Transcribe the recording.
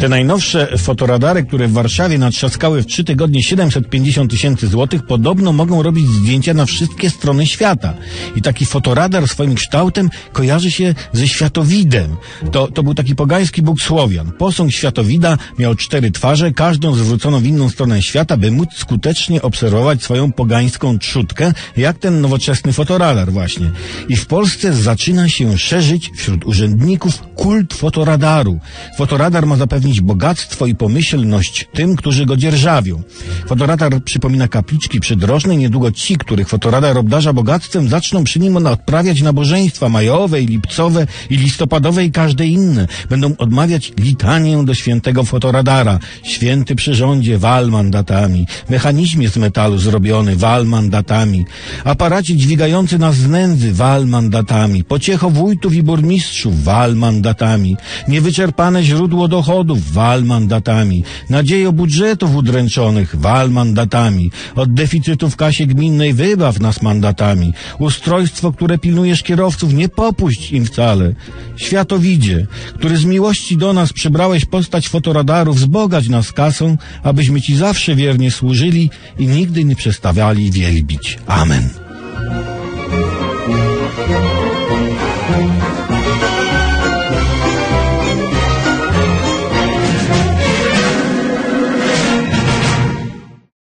Te najnowsze fotoradary, które w Warszawie natrzaskały w trzy tygodnie 750 tysięcy złotych, podobno mogą robić zdjęcia na wszystkie strony świata. I taki fotoradar swoim kształtem kojarzy się ze światowidem. To, to był taki pogański bóg Słowian. Posąg światowida miał cztery twarze, każdą zwróconą w inną stronę świata, by móc skutecznie obserwować swoją pogańską trzutkę, jak ten nowoczesny fotoradar właśnie. I w Polsce zaczyna się szerzyć wśród urzędników kult fotoradaru. Fotoradar ma zapewnić bogactwo i pomyślność tym, którzy go dzierżawią. Fotoradar przypomina kapliczki przydrożne niedługo ci, których fotoradar obdarza bogactwem, zaczną przy nim odprawiać nabożeństwa majowe i lipcowe i listopadowe i każde inne. Będą odmawiać litanię do świętego fotoradara. Święty przyrządzie wal mandatami. Mechanizmie z metalu zrobiony wal mandatami. Aparacie dźwigający nas z nędzy wal mandatami. Pociecho wójtów i burmistrzów wal mandatami. Niewyczerpane źródło dochodów wal mandatami. Nadziejo budżetów udręczonych wal mandatami. Od deficytu w kasie gminnej wybaw nas mandatami. Ustrojstwo, które pilnujesz kierowców, nie popuść im wcale. Światowidzie, który z miłości do nas przybrałeś postać fotoradarów, wzbogać nas kasą, abyśmy Ci zawsze wiernie służyli i nigdy nie przestawiali wielbić. Amen.